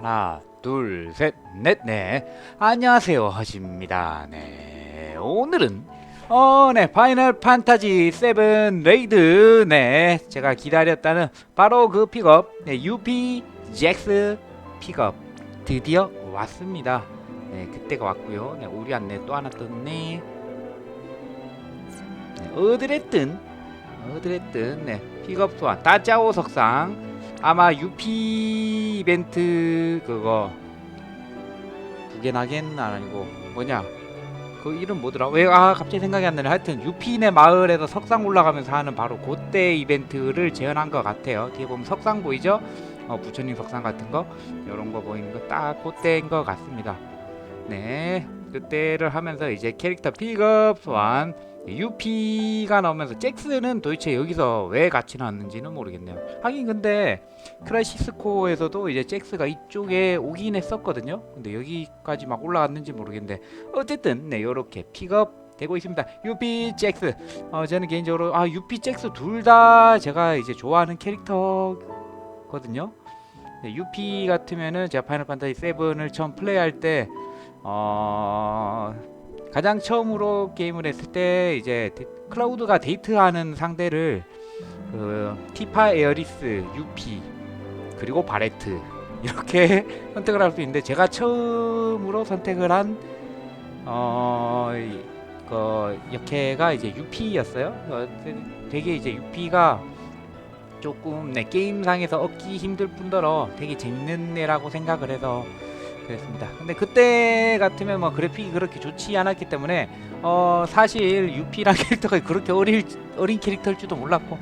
하나, 둘, 셋, 넷, 네. 안녕하세요, 허지입니다. 네, 오늘은 어, 네, 파이널 판타지 7 레이드, 네, 제가 기다렸다는 바로 그 픽업, 네, UP 잭스 픽업 드디어 왔습니다. 네, 그때가 왔고요. 네, 우리 안내 또 하나 떴네. 네, 어드레뜬, 어드레뜬, 네, 픽업 소환, 따짜오 석상. 아마 UP 이벤트 그거 두개나겐 아니고 뭐냐? 그 이름 뭐더라? 왜아 갑자기 생각이 안 나네. 하여튼 유피네 마을에서 석상 올라가면서 하는 바로 그때 이벤트를 재현한 것 같아요. 뒤에 보면 석상 보이죠? 어 부처님 석상 같은 거? 이런 거 보이는 거? 딱 그때인 것 같습니다. 네. 그때를 하면서 이제 캐릭터 픽업 소환 UP가 나오면서 잭스는 도대체 여기서 왜 같이 나왔는지는 모르겠네요. 하긴 근데 크라시스코에서도 이제 잭스가 이쪽에 오긴 했었거든요. 근데 여기까지 막 올라왔는지 모르겠는데 어쨌든 네 이렇게 픽업 되고 있습니다. UP 잭스. 어 저는 개인적으로 아 UP 잭스 둘 다 제가 이제 좋아하는 캐릭터거든요. 네, UP 같으면은 제가 파이널 판타지 7을 처음 플레이할 때 어. 가장 처음으로 게임을 했을 때 이제 데- 클라우드가 데이트하는 상대를 그 티파 에어리스, 유피 그리고 바레트 이렇게 선택을 할 수 있는데 제가 처음으로 선택을 한 어, 이- 그 역해가 이제 유피였어요. 어, 되게 이제 유피가 조금 내 게임상에서 얻기 힘들 뿐더러 되게 재밌는 애라고 생각을 해서 그랬습니다. 근데 그때 같으면 뭐 그래픽이 그렇게 좋지 않았기 때문에 어 사실 유피랑 캐릭터가 그렇게 어릴 어린 캐릭터일지도 몰랐고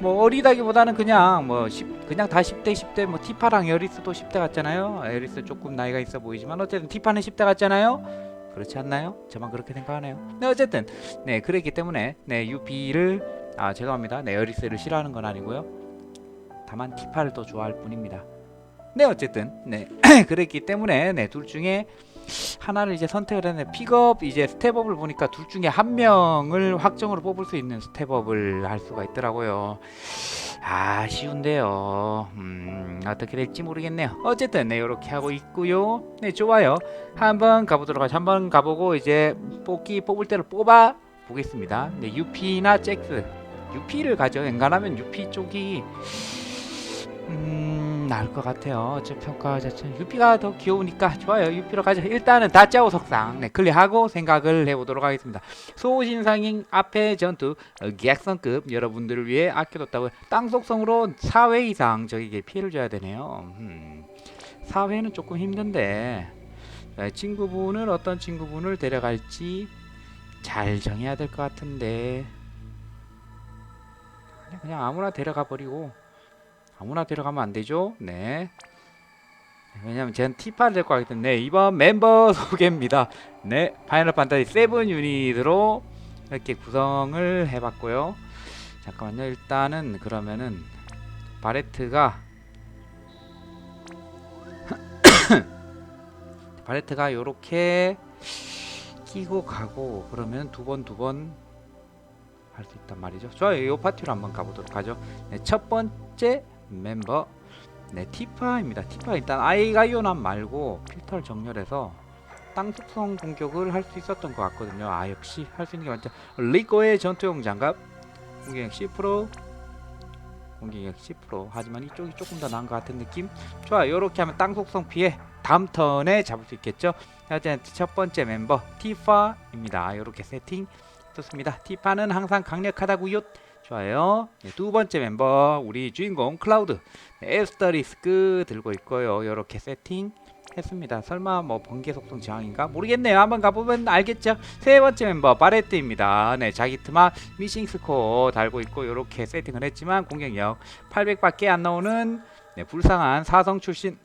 뭐 어리다기보다는 그냥 뭐 10, 그냥 다 10대 10대 뭐 티파랑 에리스도 10대 같잖아요. 에리스 조금 나이가 있어 보이지만 어쨌든 티파는 10대 같잖아요. 그렇지 않나요? 저만 그렇게 생각하네요. 네 어쨌든 네 그랬기 때문에 네 유피를 아 죄송합니다. 네 에리스를 싫어하는 건 아니고요. 다만 티파를 더 좋아할 뿐입니다. 네 어쨌든. 네. 그랬기 때문에 네 둘 중에 하나를 이제 선택을 했네 픽업 이제 스텝업을 보니까 둘 중에 한 명을 확정으로 뽑을 수 있는 스텝업을 할 수가 있더라고요. 아 쉬운데요. 음 어떻게 될지 모르겠네요. 어쨌든 네 이렇게 하고 있고요. 네 좋아요. 한번 가보도록 하죠. 한번 가보고 이제 뽑기 뽑을 때를 뽑아 보겠습니다. 네 UP나 잭스. UP를 가죠 엔간하면 UP 쪽이 음 나을 것 같아요. 저 평가 자체는 유피가 더 귀여우니까 좋아요. 유피로 가자. 일단은 다짜오 석상 네, 클리어하고 생각을 해보도록 하겠습니다. 소신상인 앞에 전투 어, 객선급 여러분들을 위해 아껴뒀다고 땅 속성으로 4회 이상 저에게 피해를 줘야 되네요. 음, 4회는 조금 힘든데 자, 친구분을 어떤 친구분을 데려갈지 잘 정해야 될 것 같은데 그냥 아무나 데려가 버리고 아무나 데려가면 안 되죠. 네. 왜냐면 쟤는 티파를 데리고 가기 때문에 네, 이번 멤버 소개입니다. 네, 파이널 판타지 7 유닛으로 이렇게 구성을 해봤고요. 잠깐만요. 일단은 그러면은 바레트가 바레트가 요렇게 끼고 가고 그러면 두 번 두 번 할 수 있단 말이죠. 좋아요. 요 파티로 한번 가보도록 하죠. 네, 첫 번째 멤버 네 티파입니다. 티파 일단 아이가이오난 말고 필터를 정렬해서 땅 속성 공격을 할 수 있었던 것 같거든요. 아 역시 할 수 있는 게 많죠. 리코의 전투용 장갑 공격력 10% 공격력 10% 하지만 이쪽이 조금 더 나은 것 같은 느낌. 좋아 요렇게 하면 땅 속성 피해 다음 턴에 잡을 수 있겠죠. 하여튼 첫 번째 멤버 티파입니다. 요렇게 세팅 좋습니다. 티파는 항상 강력하다고요. 좋아요. 네, 두 번째 멤버 우리 주인공 클라우드 네, 에스터리스크 들고 있고요. 이렇게 세팅 했습니다. 설마 뭐 번개 속성 저항인가 모르겠네요. 한번 가보면 알겠죠. 세 번째 멤버 바레트입니다. 네, 자기 트마 미싱 스코어 달고 있고 이렇게 세팅을 했지만 공격력 800밖에 안 나오는 네, 불쌍한 사성 출신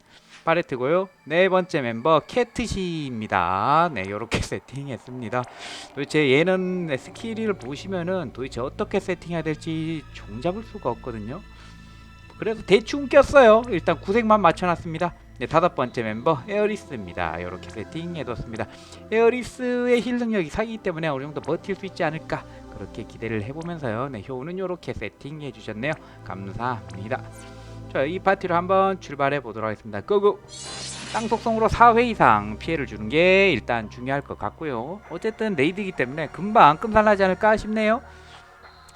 바레트고요. 네 번째 멤버 캐트시입니다. 네, 이렇게 세팅했습니다. 도대체 얘는 네, 스킬을 보시면은 도대체 어떻게 세팅해야 될지 종잡을 수가 없거든요. 그래서 대충 꼈어요. 일단 구색만 맞춰놨습니다. 네, 다섯 번째 멤버 에어리스입니다. 이렇게 세팅해뒀습니다. 에어리스의 힐 능력이 사기이기 때문에 어느 정도 버틸 수 있지 않을까 그렇게 기대를 해보면서요. 네, 효우는 이렇게 세팅해 주셨네요. 감사합니다. 자, 이 파티로 한번 출발해 보도록 하겠습니다. 고고! 땅 속성으로 4회 이상 피해를 주는 게 일단 중요할 것 같고요. 어쨌든 레이드이기 때문에 금방 끔살나지 않을까 싶네요.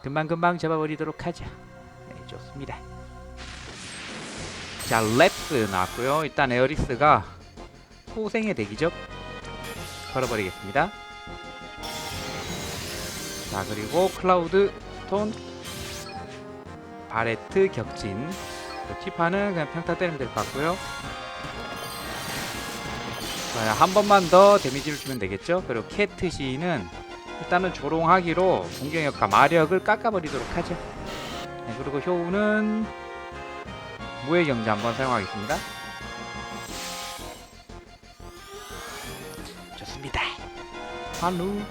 금방금방 잡아버리도록 하죠. 네, 좋습니다. 자, 랩스 나왔고요. 일단 에어리스가 소생의 대기죠. 걸어버리겠습니다. 자, 그리고 클라우드 스톤 바레트 격진 그 티파는 그냥 평타 때리면 될 것 같고요. 자, 한 번만 더 데미지를 주면 되겠죠. 그리고 캐트시는 일단은 조롱하기로 공격력과 마력을 깎아버리도록 하죠. 네, 그리고 효우는 무의 경제 한번 사용하겠습니다. 좋습니다. 한루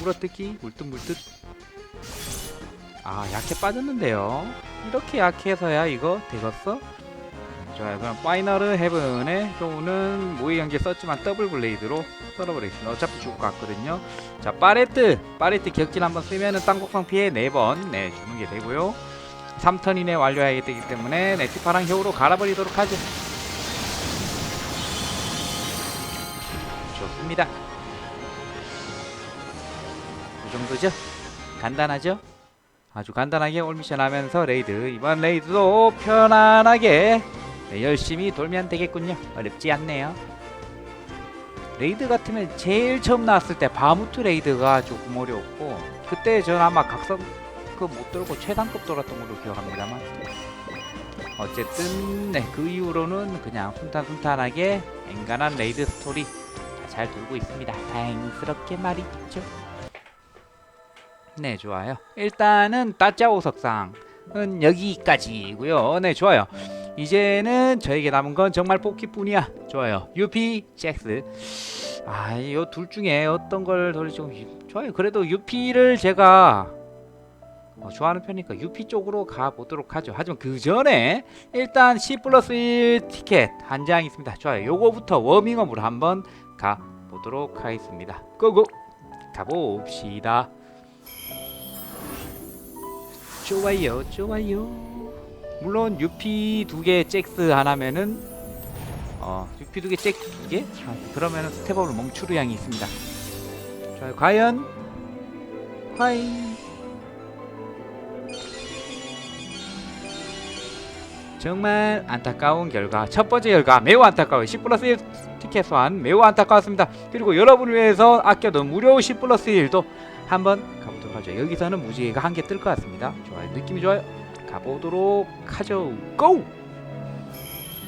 물어뜯기 물듯물듯 아 약해 빠졌는데요. 이렇게 약해서야 이거 되겠어? 좋아요. 그럼 파이널 헤븐의 효우는 모의 경제 썼지만 더블 블레이드로 썰어버리겠습니다. 어차피 죽을 것 같거든요. 자, 파레트! 파레트 격진 한번 쓰면은 땅곡성 피해 4번 네, 주는 게 되고요. 3턴 이내 완료해야 되기 때문에 네티파랑 효우로 갈아버리도록 하죠. 좋습니다. 이 정도죠? 간단하죠? 아주 간단하게 올미션 하면서 레이드 이번 레이드도 편안하게 네, 열심히 돌면 되겠군요. 어렵지 않네요. 레이드 같으면 제일 처음 나왔을 때 바무트 레이드가 조금 어려웠고 그때 전 아마 각성급 못 들고 최상급 돌았던 걸로 기억합니다만 어쨌든 네, 그 이후로는 그냥 순탄순탄하게 앵간한 레이드 스토리 잘 돌고 있습니다. 다행스럽게 말이죠. 네, 좋아요. 일단은 따짜오 석상은 여기까지고요. 네, 좋아요. 이제는 저에게 남은 건 정말 뽑기뿐이야. 좋아요. UP 잭스. 아, 이 둘 중에 어떤 걸 돌릴지 좀 좋아요. 그래도 UP를 제가 어, 좋아하는 편이니까 UP 쪽으로 가보도록 하죠. 하지만 그 전에 일단 C 플러스 1 티켓 한 장 있습니다. 좋아요. 요거부터 워밍업으로 한번 가보도록 하겠습니다. 고고! 가봅시다. 좋아요, 좋아요. 물론 UP 두개 잭스 하나면은 어 UP 두개 잭스 두 개? 아, 그러면은 스텝업을 멈추르 양이 있습니다. 자, 과연 과연 정말 안타까운 결과 첫 번째 결과 매우 안타까워요 10 플러스 1 티켓 소환 매우 안타까웠습니다 그리고 여러분을 위해서 아껴둔 무료 10 플러스 1도 한번 가보도록 하죠 여기서는 무지개가 한 개 뜰 것 같습니다 좋아요 느낌이 좋아요 가보도록 하죠. 고!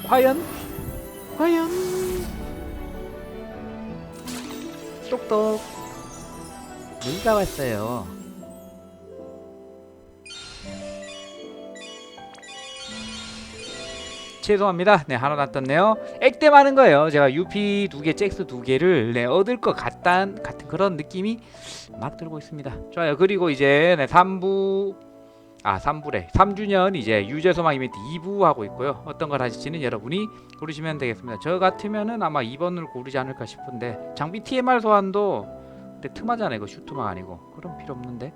과연? 과연? 똑똑. 누가 왔어요? 죄송합니다. 네, 하나 안 떴네요. 액땜 하는 거예요. 제가 UP 두 개, 잭스 두 개를 네, 얻을 것 같단 같은 그런 느낌이 막 들고 있습니다. 좋아요. 그리고 이제 네, 3부 아 3부래 3주년 이제 유재소망 이벤트 2부 하고 있고요 어떤 걸 하실지는 여러분이 고르시면 되겠습니다 저 같으면은 아마 2번을 고르지 않을까 싶은데 장비 TMR 소환도 근데 틈하잖아 이거 슈트막 아니고 그럼 필요 없는데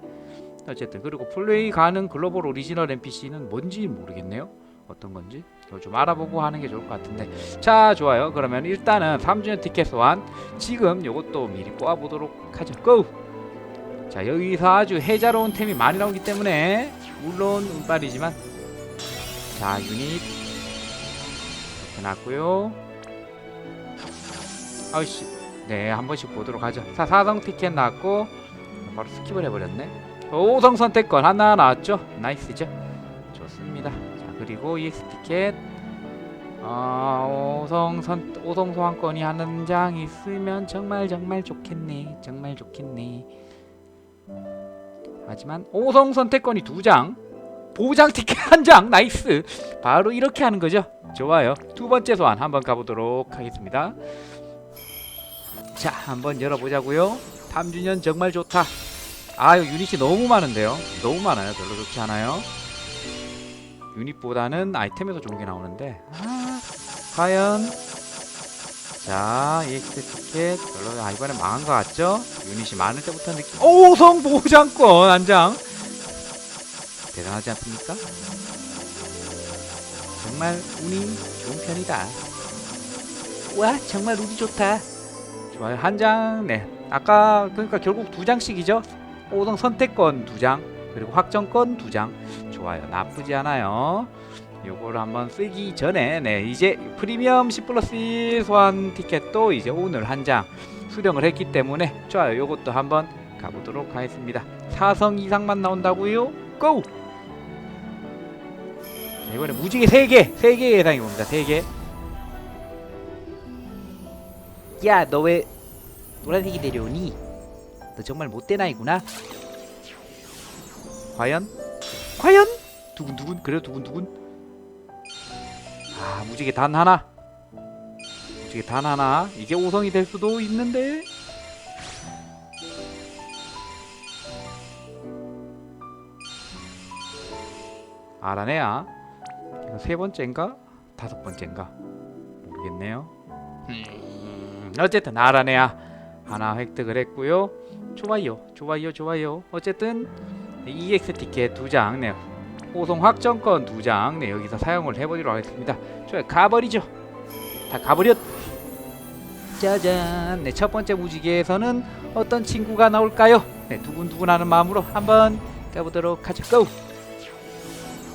어쨌든 그리고 플레이 가능 글로벌 오리지널 NPC는 뭔지 모르겠네요 어떤 건지 이거 좀 알아보고 하는 게 좋을 것 같은데. 자 좋아요. 그러면 일단은 3주년 티켓 소환. 지금 요것도 미리 뽑아보도록 하죠. 고! 자 여기서 아주 해자로운 템이 많이 나오기 때문에 물론 운빨이지만. 자 유닛. 이렇게 났고요. 아이씨. 네 한 번씩 보도록 하죠. 사, 사성 티켓 나왔고 바로 스킵을 해버렸네. 5성 선택권 하나 나왔죠? 나이스죠? 좋습니다. 자 그리고 EX 티켓 어, 5성 선 5성 소환권이 한 장 있으면 정말 정말 좋겠네 정말 좋겠네 하지만 5성 선택권이 두 장, 보장 티켓 한 장, 나이스. 바로 이렇게 하는 거죠. 좋아요. 두 번째 소환 한번 가보도록 하겠습니다. 자, 한번 열어보자고요. 3주년 정말 좋다. 아, 유 유닛이 너무 많은데요. 너무 많아요. 별로 좋지 않아요. 유닛보다는 아이템에서 좋은 게 나오는데, 아, 과연 자, EX 티켓 별로 아 이번엔 망한 것 같죠? 유닛이 많을 때부터 느낌. 오성 보장권 한 장. 대단하지 않습니까? 정말 운이 좋은 편이다. 와 정말 운이 좋다. 좋아요 한 장. 네 아까 그러니까 결국 두 장씩이죠. 5등 선택권 두 장. 그리고 확정권 두 장. 좋아요 나쁘지 않아요. 요거를 한번 쓰기 전에 네 이제 프리미엄 10 플러스 1 소환 티켓도 이제 오늘 한 장 수령을 했기 때문에 좋아요 요것도 한번 가보도록 하겠습니다 4성 이상만 나온다고요? 고! 자, 이번에 무지개 3개 3개 예상이 옵니다 3개 야 너 왜 노란색이 내려오니? 너 정말 못된 아이구나 과연? 과연? 두근두근? 그래 두근두근? 아 무지개 단 하나. 무지개 단 하나. 이게 5성이 될 수도 있는데. 알아내야 이거 세 번째인가? 다섯 번째인가? 모르겠네요. 음, 어쨌든 알아내야 하나 획득을 했고요. 좋아요 좋아요 좋아요. 어쨌든 EX 티켓 두장 네. 호송 확정권 두 장. 네, 여기서 사용을 해보도록 하겠습니다. 좋아요 가버리죠. 다 가버렸. 짜잔. 네, 첫 번째 무지개에서는 어떤 친구가 나올까요? 네, 두근두근하는 마음으로 한번 가보도록 하죠. 고!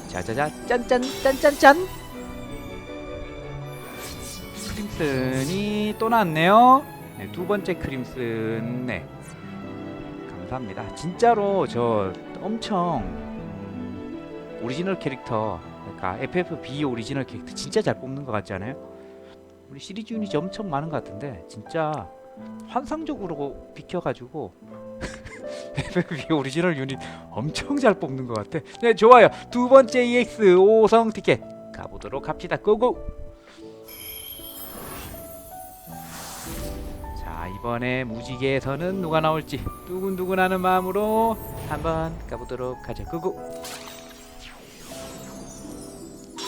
자자자 짠짠 짠짠짠. 크림슨이 또 나왔네요. 네, 두 번째 크림슨. 네. 감사합니다. 진짜로 저 엄청 음, 오리지널 캐릭터 그러니까 FFB 오리지널 캐릭터 진짜 잘 뽑는 것 같지 않아요? 우리 시리즈 유닛이 엄청 많은 것 같은데 진짜 환상적으로 비켜가지고 FFB 오리지널 유닛 엄청 잘 뽑는 것 같아. 네 좋아요. 두 번째 EX 5성 티켓 가보도록 합시다. 고고. 자 이번에 무지개에서는 누가 나올지 두근두근하는 마음으로 한번 가보도록 하죠. 고고.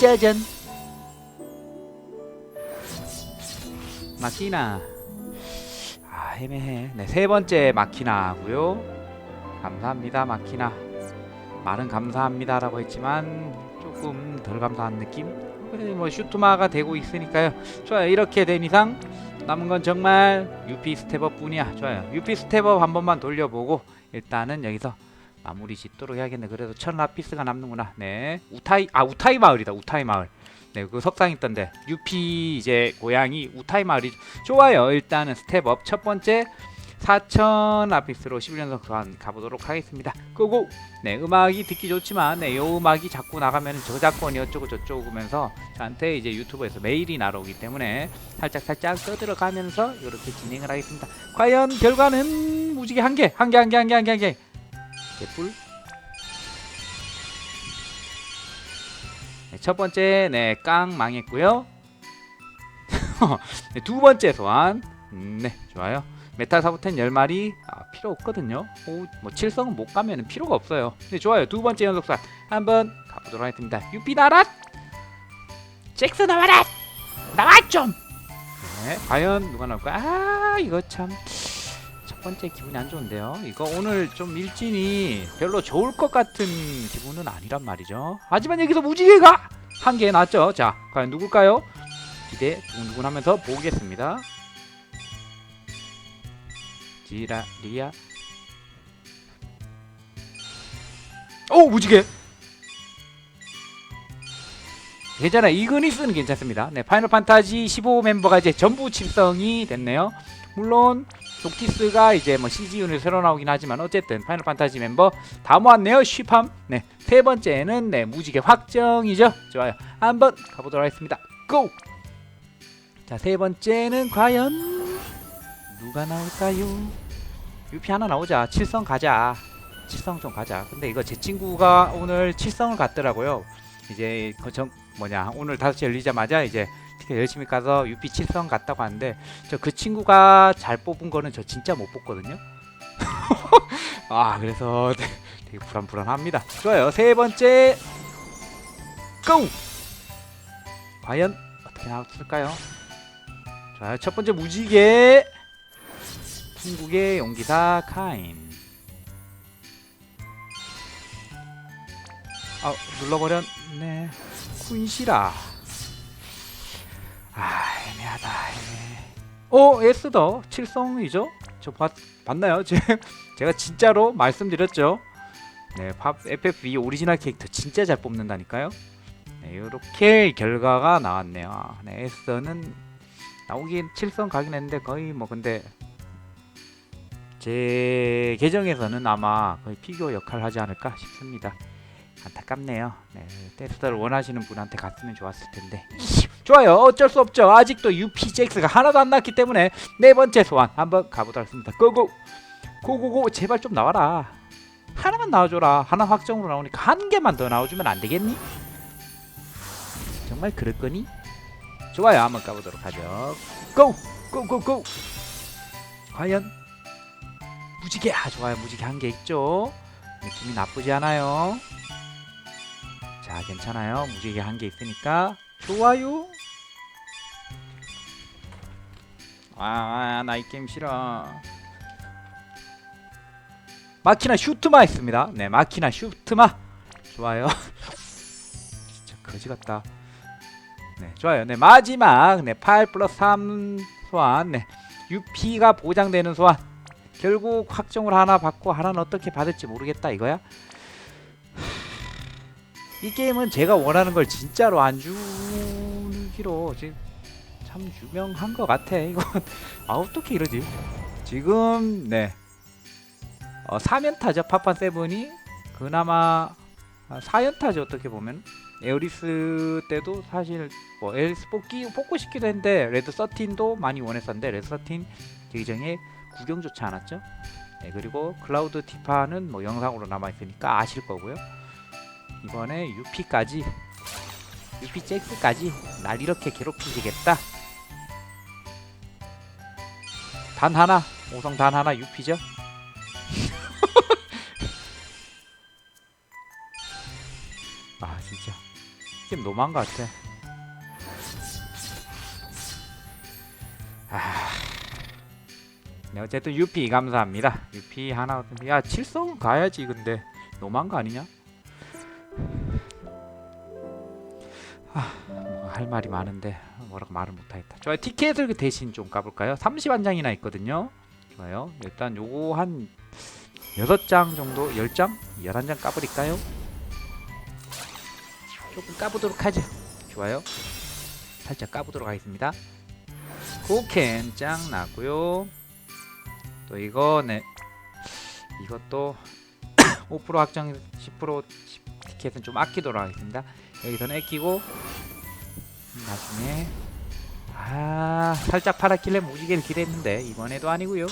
짜잔. 마키나. 아 애매해. 네 세 번째 마키나고요. 감사합니다 마키나 말은 감사합니다 라고 했지만 조금 덜 감사한 느낌 그래 뭐 슈트마가 되고 있으니까요 좋아요 이렇게 된 이상 남은 건 정말 유피 스텝업 뿐이야 좋아요 유피 스텝업 한 번만 돌려보고 일단은 여기서 마무리 짓도록 해야겠네. 그래도 천 라피스가 남는구나. 네. 우타이 아 우타이 마을이다. 우타이 마을. 네 그 석상 있던데. 유피 이제 고향이 우타이 마을이 좋아요. 일단은 스텝업. 첫 번째 4천 아피스로 11연속 소환 가보도록 하겠습니다. 끄고! 네 음악이 듣기 좋지만 네 요 음악이 자꾸 나가면 저작권이 어쩌고 저쩌고 하면서 저한테 이제 유튜브에서 메일이 날아오기 때문에 살짝 살짝 떠들어가면서 이렇게 진행을 하겠습니다. 과연 결과는 무지개 한 개, 한 개, 한 개, 한 개, 한 개, 한 개. 개뿔. 네, 첫 번째 네 깡 망했고요. 네, 두 번째 소환. 음, 네 좋아요. 메탈 사부텐 10마리. 아, 필요 없거든요. 오, 뭐 7성은 못 가면 필요가 없어요. 네 좋아요. 두 번째 연속산 한번 가보도록 하겠습니다. 유피 나라 잭스 나와라 나와 좀! 네, 과연 누가 나올까 아 이거 참 첫 번째 기분이 안 좋은데요. 이거 오늘 좀 일진이 별로 좋을 것 같은 기분은 아니란 말이죠. 하지만 여기서 무지개가 한 개 났죠. 자 과연 누굴까요? 기대 두근두근 하면서 보겠습니다. 지라리아. 오 무지개. 괜찮아 이그니스는 괜찮습니다. 네 파이널 판타지 15 멤버가 이제 전부 칩성이 됐네요. 물론 녹티스가 이제 뭐 CG윤을 새로 나오긴 하지만 어쨌든 파이널 판타지 멤버 다 모았네요 쉬팜 네 세 번째는 네 무지개 확정이죠 좋아요 한번 가보도록 하겠습니다 고! 자 세 번째는 과연 누가 나올까요? 유피 하나 나오자. 칠성 가자. 칠성 좀 가자. 근데 이거 제 친구가 오늘 칠성을 갔더라고요. 이제 거정 뭐냐 오늘 5시 열리자마자 이제 티켓 열심히 가서 유피 칠성 갔다고 하는데 저 그 친구가 잘 뽑은 거는 저 진짜 못 뽑거든요. 아 그래서 되게 불안불안합니다. 좋아요. 세 번째 고! 과연 어떻게 나왔을까요? 좋아요. 첫 번째 무지개 중국의 용기사 카인 아 눌러버렸네 쿤시라 아 애매하다 애매하다. 애매. 어 S더 칠성이죠? 저 봤, 봤나요? 제, 제가 진짜로 말씀드렸죠. 네, 팝 FFV 오리지널 캐릭터 진짜 잘 뽑는다니까요. 네, 이렇게 결과가 나왔네요. 네, S는 나오긴 칠성 가긴 했는데 거의 뭐 근데 제 계정에서는 아마 거의 피규어 역할을 하지 않을까 싶습니다. 안타깝네요. 네, 테스터를 원하시는 분한테 갔으면 좋았을 텐데. 좋아요. 어쩔 수 없죠. 아직도 UPJX가 하나도 안 났기 때문에 네 번째 소환 한번 가보도록 하겠습니다. 고고 고고고 제발 좀 나와라. 하나만 나와줘라. 하나 확정으로 나오니까 한 개만 더 나와주면 안 되겠니? 정말 그럴 거니? 좋아요. 한번 가보도록 하죠. 고! 고고고! 과연 무지개 아 좋아요. 무지개 한 개 있죠. 느낌이 나쁘지 않아요. 자 괜찮아요. 무지개 한 개 있으니까 좋아요. 아나 이 게임 싫어. 마키나 슈트마 있습니다. 네 마키나 슈트마 좋아요. 진짜 거지 같다. 네 좋아요. 네 마지막 네8 플러스 3 소환 네 UP가 보장되는 소환 결국 확정을 하나 받고 하나는 어떻게 받을지 모르겠다 이거야. 이 게임은 제가 원하는 걸 진짜로 안 주기로 지금 참 유명한 것 같아. 이거 아 어떻게 이러지? 지금 네 어, 4연타죠 파판 세븐이 그나마 아, 4연타죠 어떻게 보면 에어리스 때도 사실 뭐 에어리스 뽑기 뽑고 싶기도 했는데 레드 13도 많이 원했었는데 레드 13 계정에 구경조차 않았죠. 네, 그리고 클라우드 티파는 뭐 영상으로 남아 있으니까 아실 거고요. 이번에 UP까지 UP 잭스까지 날 이렇게 괴롭히시겠다. 단 하나 오성 단 하나 UP죠. 아 진짜 너무한 것 같아. 아. 네, 어쨌든 UP 감사합니다. UP 하나 야 칠성 가야지 근데 너무한 거 아니냐? 아, 뭐할 말이 많은데 뭐라고 말을 못하겠다. 좋아요. 티켓을 그 대신 좀 까볼까요? 30한 장이나 있거든요. 좋아요. 일단 요거 한 6장 정도, 10장? 11장 까버릴까요? 조금 까보도록 하죠. 좋아요. 살짝 까보도록 하겠습니다. 코켄 짱 나고요. 또 이거 네 이것도 5% 확정 10% 티켓은 좀 아끼도록 하겠습니다. 여기서는 아끼고 나중에 아 살짝 팔았길래 무지개를 기대했는데 이번에도 아니고요.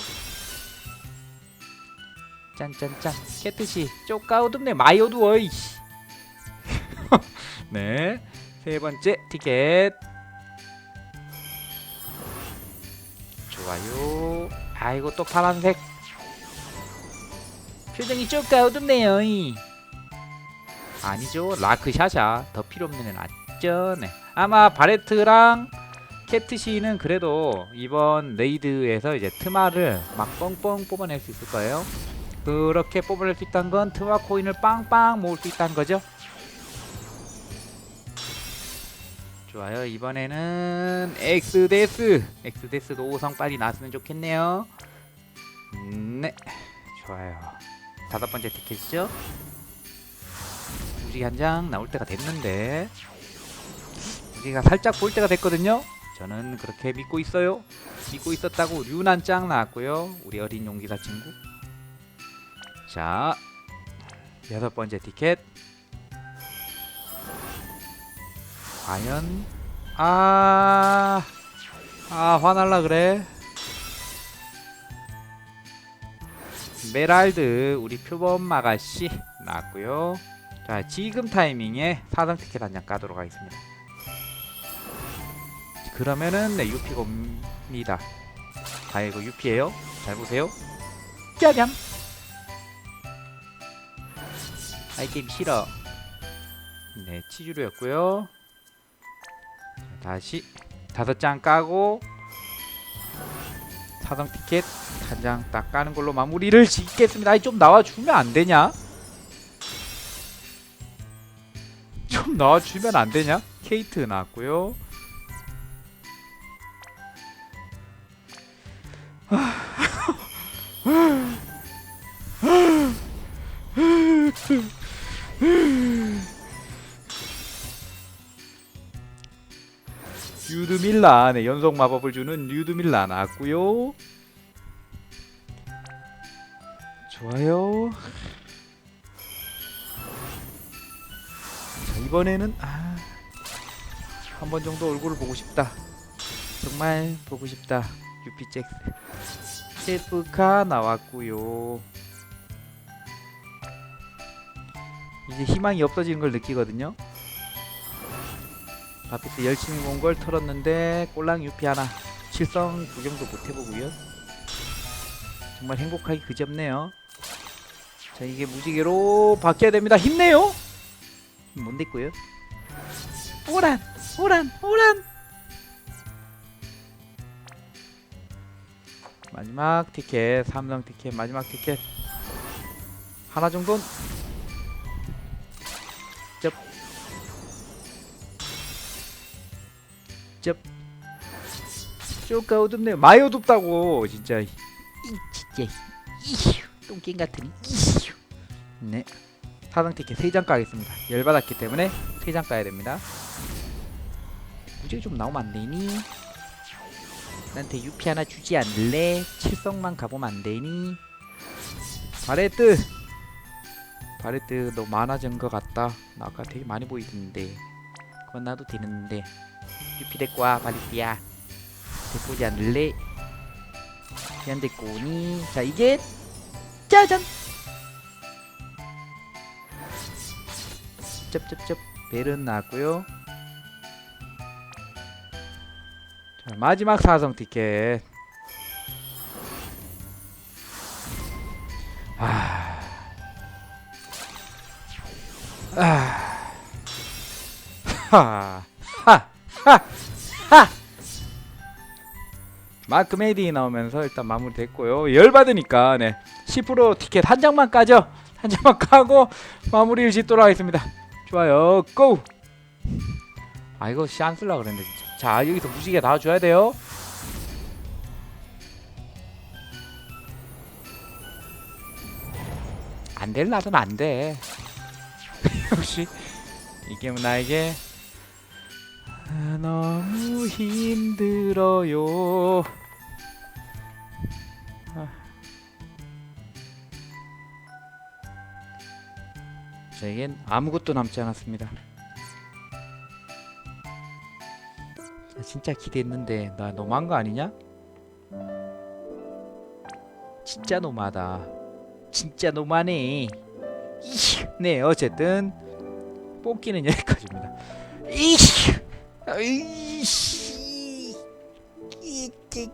짠짠짠. 캐트시 쪼까우듬네. 마이오도 어이 네 세 번째 티켓. 좋아요. 아이고 또 파란색. 표정이 쪼까우듬네요 이. 아니죠. 라크샤샤. 더 필요 없는 애는 낫죠. 네. 아마 바레트랑 캐트시는 그래도 이번 레이드에서 이제 트마를 막 뻥뻥 뽑아낼 수 있을 거예요. 그렇게 뽑아낼 수 있다는 건 트마 코인을 빵빵 모을 수 있다는 거죠. 좋아요. 이번에는 엑스데스. 엑스데스도 5성 빨리 나왔으면 좋겠네요. 음, 네. 좋아요. 다섯 번째 티켓이죠. 무지개 한 장 나올 때가 됐는데. 무지개가 살짝 보일 때가 됐거든요 저는 그렇게 믿고 있어요. 믿고 있었다고 류난 짱 나왔고요. 우리 어린 용기사 친구. 자 여섯 번째 티켓. 과연 아, 아 화날라 그래. 메랄드 우리 표범 마가씨 나왔고요. 자 지금 타이밍에 사성 티켓 한 장 까도록 하겠습니다 그러면은 네 UP가 옵니다. 아 이거 UP에요. 잘 보세요. 짜잔 아이 게임 싫어. 네 치즈로였고요. 자, 다시 다섯 장 까고 사성 티켓 한 장 딱 까는 걸로 마무리를 짓겠습니다. 아이 좀 나와주면 안 되냐? 좀 나와주면 안 되냐? 케이트 나왔고요. 유드밀라 네 연속 마법을 주는 유드밀라 나왔고요. 좋아요. 자 이번에는 아, 한 번 정도 얼굴을 보고 싶다. 정말 보고 싶다. 유피잭스 셀프카 나왔고요. 이제 희망이 없어지는 걸 느끼거든요. 바피트 열심히 본 걸 털었는데 꼴랑 유피 하나 실성 구경도 못 해보고요. 정말 행복하기 그지없네요. 자 이게 무지개로 바뀌어야 됩니다. 힘내요! 못 냈고요? 오란 오란 오란 마지막 티켓 삼성 티켓 마지막 티켓. 하나 정도는 쪼까 어둡네요 많이 어둡다고 진짜. 이 진짜. 이휴 똥개 같으니 이휴 네. 사당 티켓 3장 까겠습니다. 열받았기 때문에 3장 까야 됩니다. 무지개 좀 나오면 안 되니 나한테 유피 하나 주지 않을래? 칠성만 가보면 안 되니? 바레트 바레트 너 많아진 것 같다. 나 아까 되게 많이 보이던데. 그건 나도 되는데. 유피 데리고 와 바레트야. 데리고 오지 않을래? 그냥 데리고 오니? 자 이게 짜잔! 쩝쩝쩝. 벨은 나왔고요 마지막 사성 티켓 아, 아. 마크 메이디 나오면서 일단 마무리 됐고요. 열 받으니까 네. 10% 티켓 한 장만 까죠. 한 장만 까고 마무리를 짓도록 하겠습니다. 좋아요. 고! 아 이거 시안 쓸라 그랬는데 진짜. 자 여기서 무지개 나와줘야 돼요. 안될 나는 안 돼. 역시 이 게임은 나에게 아, 너무 힘들어요. 아. 저에겐 아무것도 남지 않았습니다. 진짜 기대했는데 나 너무한 거 아니냐? 진짜 너무하다. 진짜 너무하네. 네 어쨌든 뽑기는 여기까지입니다. 이휴. 이씨, 이게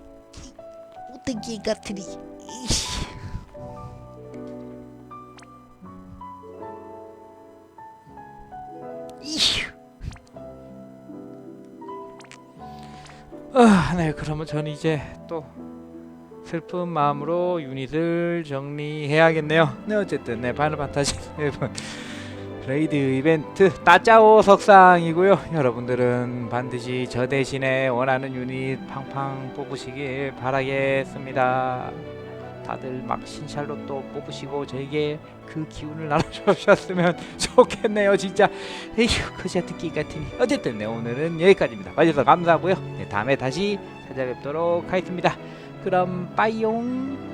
어떻게 같으리? 아, 네, 그러면 저는 이제 또 슬픈 마음으로 유닛을 정리해야겠네요. 네, 어쨌든 네, 파이널 판타지 7 레이드 이벤트 따짜오 석상이고요. 여러분들은 반드시 저 대신에 원하는 유닛 팡팡 뽑으시길 바라겠습니다. 다들 막 신샬롯도 뽑으시고 저에게 그 기운을 나눠주셨으면 좋겠네요. 진짜 에휴 거지야 듣기 같으니 어쨌든 네 오늘은 여기까지입니다. 봐주셔서 감사하고요. 네 다음에 다시 찾아뵙도록 하겠습니다. 그럼 빠이용